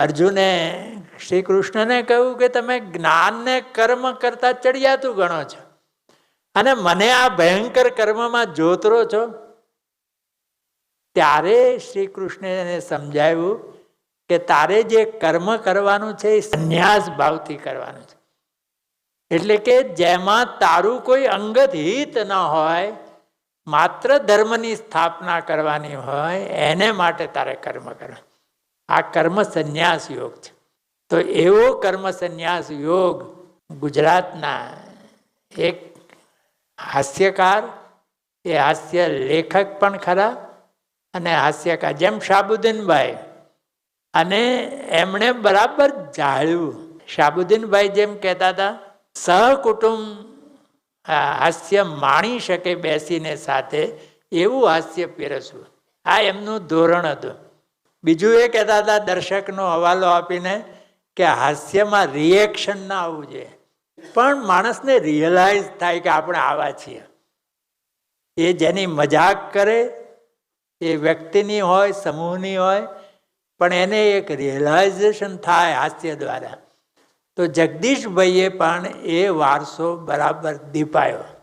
અર્જુને શ્રી કૃષ્ણને કહ્યું કે તમે જ્ઞાનને કર્મ કરતા ચડિયાતું ગણો છો. અને મને આ ભયંકર કર્મમાં જોતરો છો. ત્યારે શ્રી કૃષ્ણે એને સમજાવ્યું કે તારે જે કર્મ કરવાનું છે એ સંન્યાસ ભાવથી કરવાનું છે. એટલે કે જેમાં તારું કોઈ અંગત હિત ન હોય, માત્ર ધર્મની સ્થાપના કરવાની હોય, એને માટે તારે કર્મ કરવા આ કર્મ સંન્યાસ યોગ છે. તો એવો કર્મ સંન્યાસ યોગ ગુજરાતના એક હાસ્યકાર, એ હાસ્ય લેખક પણ ખરા અને હાસ્યકાર જેમ શાબુદ્દીનભાઈ અને એમણે બરાબર જાળ્યું શાબુદ્દીનભાઈ જેમ કહેતા હતા, સહકુટુંબ હાસ્ય માણી શકે બેસીને સાથે, એવું હાસ્ય પીરસવું. આ એમનું ધોરણ હતું. બીજું એ કહેતા હતા, દર્શકનો હવાલો આપીને કે હાસ્યમાં રિએક્શન ના આવવું જોઈએ. પણ માણસને રિયલાઇઝ થાય કે આપણે આવા છીએ. એ જેની મજાક કરે, એ વ્યક્તિની હોય, સમૂહની હોય, પણ એને એક રિયલાઇઝેશન થાય હાસ્ય દ્વારા. તો જગદીશભાઈએ પણ એ વારસો બરાબર દીપાયો.